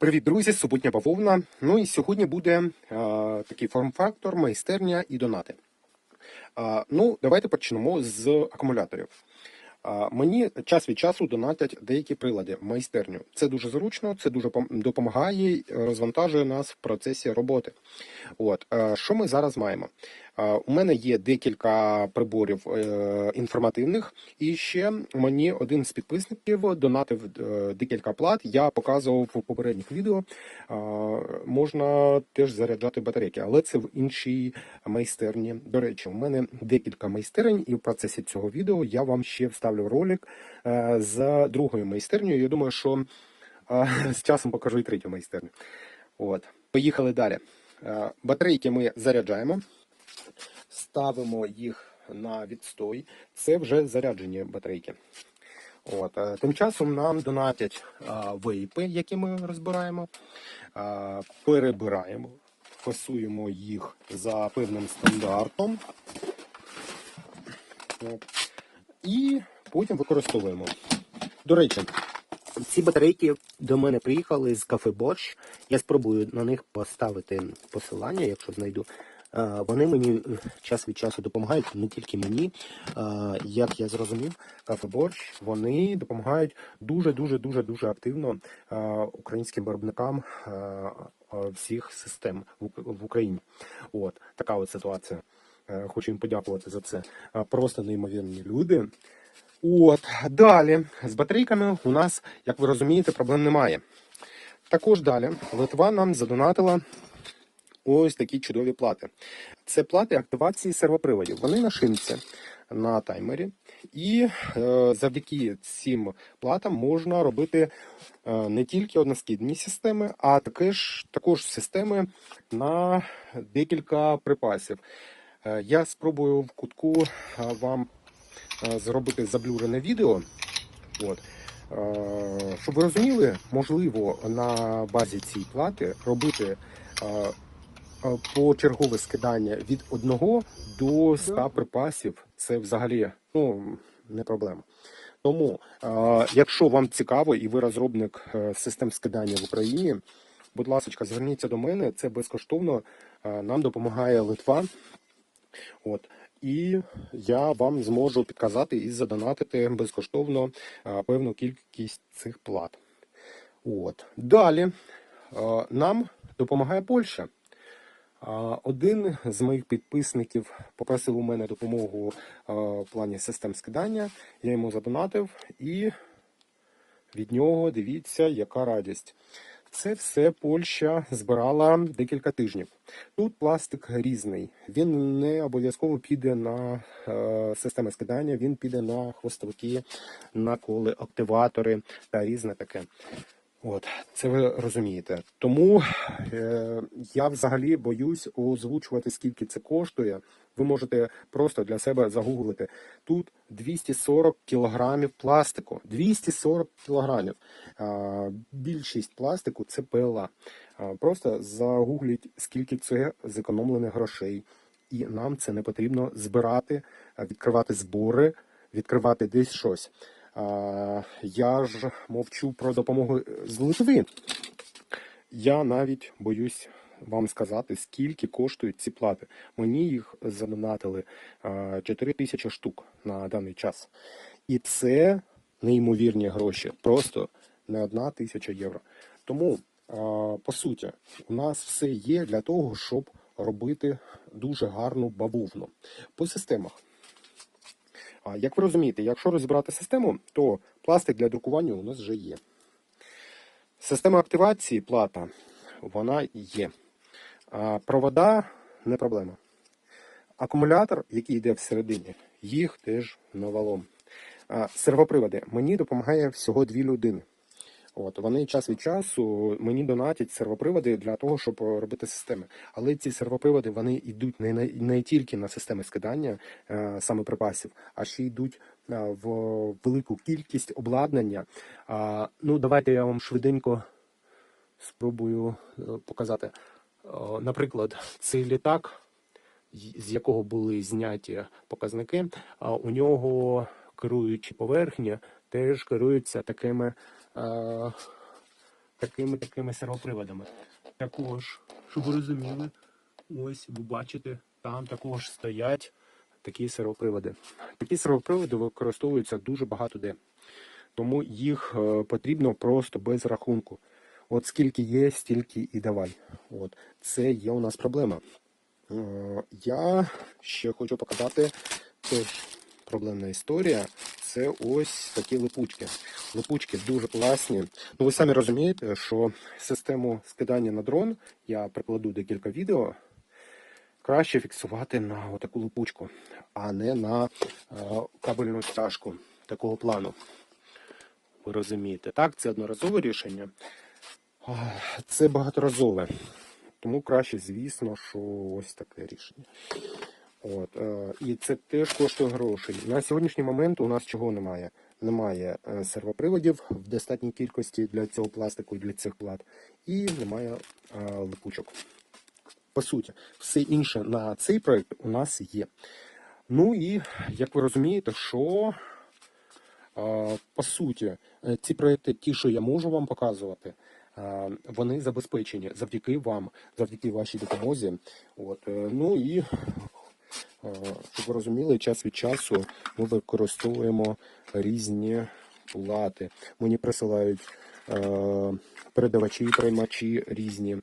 Привіт, друзі! Супутня бавовна. Ну і сьогодні буде е, такий форм-фактор, майстерня і донати. Е, ну, давайте почнемо з акумуляторів. Е, мені час від часу донатять деякі прилади в майстерню. Це дуже зручно, це дуже допомагає, розвантажує нас в процесі роботи. От е, що ми зараз маємо? У мене є декілька приборів е, інформативних, і ще мені один з підписників донатив е, декілька плат. Я показував у попередніх відео. Можна теж заряджати батарейки, але це в іншій майстерні. До речі, у мене декілька майстерень, і в процесі цього відео я вам ще вставлю ролик е, з другою майстернею. Я думаю, що з часом покажу і третю майстерню. От, поїхали далі. Батарейки ми заряджаємо, ставимо їх на відстой. Це вже заряджені батарейки. От, е, тим часом нам донатять а, вейпи, які ми розбираємо, а, перебираємо, фасуємо їх за певним стандартом. От, і потім використовуємо. До речі, ці батарейки до мене приїхали з кафе Борщ. Я спробую на них поставити посилання, якщо знайду. Вони мені е, час від часу допомагають, не тільки мені. Як я зрозумів, кафе Борщ вони допомагають дуже дуже дуже активно українським виробникам всіх систем в Україні. От така от ситуація. Е, Хочу їм подякувати за це. Просто неймовірні люди. От далі з батарейками у нас, як ви розумієте, проблем немає. Також далі Литва нам задонатила ось такі чудові плати. Це плати активації сервоприводів. Вони на шинці на таймері, і е, завдяки цим платам можна робити е, не тільки односкідні системи, а також, також системи на декілька припасів. Е, я спробую в кутку е, вам е, зробити заблюрене відео. От. Е, Щоб ви розуміли, можливо на базі цієї плати робити почергове скидання від 1 до 100 припасів. Це взагалі ну, не проблема. Тому, якщо вам цікаво і ви розробник е, систем скидання в Україні, будь ласка, зверніться до мене, це безкоштовно. Нам допомагає Литва. От. І я вам зможу підказати і задонатити безкоштовно певну кількість цих плат. От. Далі нам допомагає Польща. Один з моїх підписників попросив у мене допомогу в плані систем скидання. Я йому задонатив, і від нього дивіться, яка радість. Це все Польща збирала декілька тижнів. Тут пластик різний. Він не обов'язково піде на е, системи скидання, він піде на хвостовики, на коли, активатори та різне таке. От, це ви розумієте. Тому е, я взагалі боюсь озвучувати, скільки це коштує. Ви можете просто для себе загуглити. Тут 240 кілограмів пластику. 240 кілограмів. А, більшість пластику це ПЛА. А, просто загугліть, скільки це зекономлених грошей. І нам це не потрібно збирати, відкривати збори, відкривати десь щось. Я ж мовчу про допомогу з Литви. Я навіть боюсь вам сказати, скільки коштують ці плати. Мені їх задонатили а, 4 тисячі штук на даний час. І це неймовірні гроші. Просто не одна тисяча євро. Тому, по суті, у нас все є для того, щоб робити дуже гарну бавовну. По системах. Як ви розумієте, якщо розібрати систему, то пластик для друкування у нас вже є. Система активації плата, вона є. Провода не проблема. Акумулятор, який йде всередині, їх теж навалом. Сервоприводи мені допомагає всього дві людини. От вони час від часу мені донатять сервоприводи для того, щоб робити системи. Але ці сервоприводи вони йдуть не, не, тільки на системи скидання е, саме припасів, а ще йдуть е, в велику кількість обладнання. А, ну, давайте я вам швиденько спробую е, показати. Е, Наприклад, цей літак, з якого були зняті показники, а у нього керуючі поверхні теж керуються такими е, такими такими сервоприводами. Також, щоб ви розуміли, ось ви бачите, там також стоять такі сервоприводи. Такі сервоприводи використовуються дуже багато де. Тому їх е, потрібно просто без рахунку. От скільки є, стільки і давай. От це є у нас проблема. Е, Я ще хочу показати теж проблемна історія. Це ось такі липучки. Липучки дуже класні. Ну ви самі розумієте, що систему скидання на дрон я прикладу декілька відео. Краще фіксувати на отаку липучку, а не на е, кабельну стяжку такого плану. Ви розумієте, так, це одноразове рішення. Це багаторазове. Тому краще, звісно, що ось таке рішення. От, е, і це теж коштує грошей. На сьогоднішній момент у нас чого немає? Немає е, сервоприводів в достатній кількості для цього пластику і для цих плат, і немає е, липучок. По суті, все інше на цей проект у нас є. Ну і як ви розумієте, що е, по суті, е, ці проекти, ті, що я можу вам показувати, вони забезпечені завдяки вам, завдяки вашій допомозі. От, ну і Щоб ви розуміли, час від часу ми використовуємо різні плати. Мені присилають е, передавачі, приймачі різні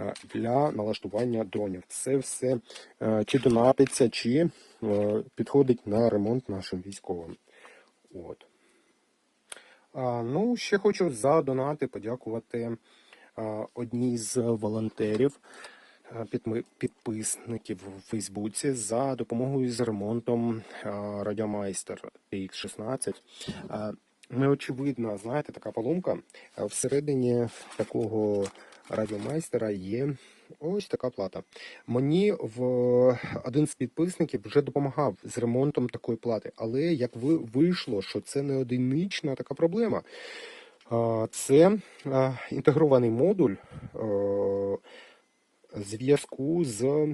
е, для налаштування дронів. Це все е, чи донатиться, чи е, підходить на ремонт нашим військовим. От. Ну, ще хочу за донати подякувати одній з волонтерів, підписників у Фейсбуці за допомогою з ремонтом Радіомайстер TX16. А, Неочевидна, знаєте, така поломка. Всередині такого радіомайстера є ось така плата. Мені в один з підписників вже допомагав з ремонтом такої плати, але як ви вийшло, що це не одинична така проблема. Це інтегрований модуль е, зв'язку з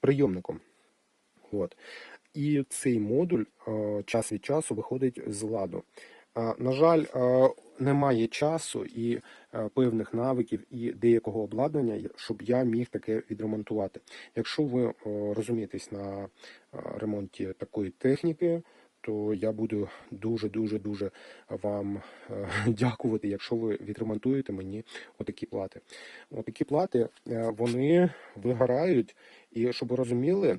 прийомником. От. І цей модуль е, час від часу виходить з ладу. Е, На жаль, е, немає часу і е, певних навиків і деякого обладнання, щоб я міг таке відремонтувати. Якщо ви е, розумієтесь на е, ремонті такої техніки, то я буду дуже дуже вам е, дякувати, якщо ви відремонтуєте мені отакі плати. Отакі плати е, вони вигорають, і щоб ви розуміли,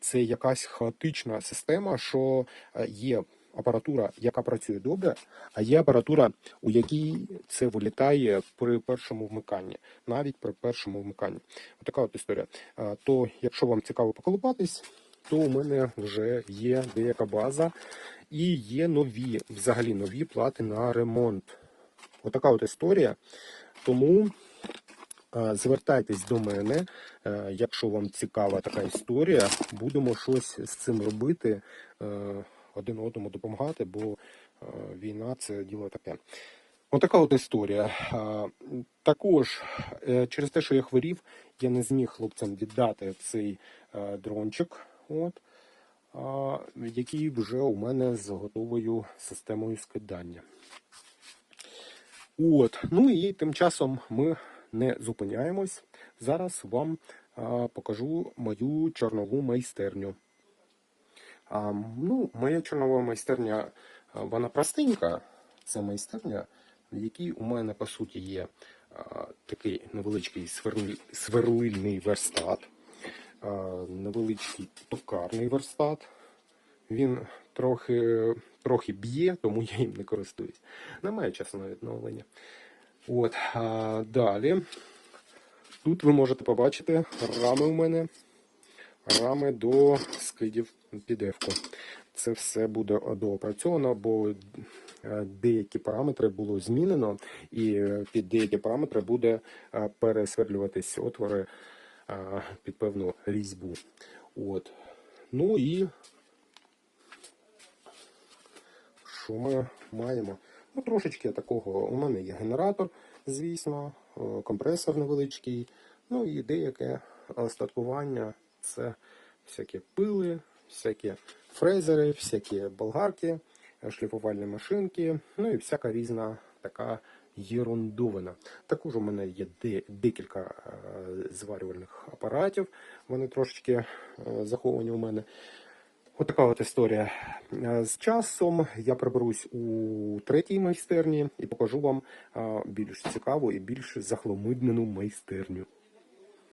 це якась хаотична система, що е, є апаратура, яка працює добре, а є апаратура, у якій це вилітає при першому вмиканні, навіть при першому вмиканні. Отака от історія. То, якщо вам цікаво поколупатись, то у мене вже є деяка база і є нові, взагалі нові плати на ремонт. Отака от історія. Тому Е, Звертайтесь до мене, е, якщо вам цікава така історія, будемо щось з цим робити, е, один одному допомагати, бо війна це діло таке. Отака от історія. Також через те, що я хворів, я не зміг хлопцям віддати цей дрончик, от, який вже у мене з готовою системою скидання. От, ну і тим часом ми не зупиняємось. Зараз вам а, покажу мою чорнову майстерню. А, ну, моя чорнова майстерня, вона простенька. Це майстерня, в якій у мене по суті є а, такий невеличкий сверли, сверлильний верстат, невеличкий токарний верстат. Він трохи, трохи б'є, тому я їм не користуюсь. Немає часу на відновлення. От, а, далі. Тут ви можете побачити рами у мене. Рами до скидів під F-ку. Це все буде доопрацьовано, бо е, деякі параметри було змінено, і е, під деякі параметри буде е, пересверлюватись отвори під певну різьбу. От. Ну і що ми маємо? Ну, трошечки такого. У мене є генератор, звісно, е, компресор невеличкий, ну і деяке остаткування. Це всякі пили, всякі фрезери, всякі болгарки, шліфувальні машинки, ну і всяка різна така єрундовина. Також у мене є декілька е, зварювальних апаратів. Вони трошечки е, заховані у мене. Отака от історія. Е, З часом я приберусь у третій майстерні і покажу вам більш цікаву і більш захломиднену майстерню.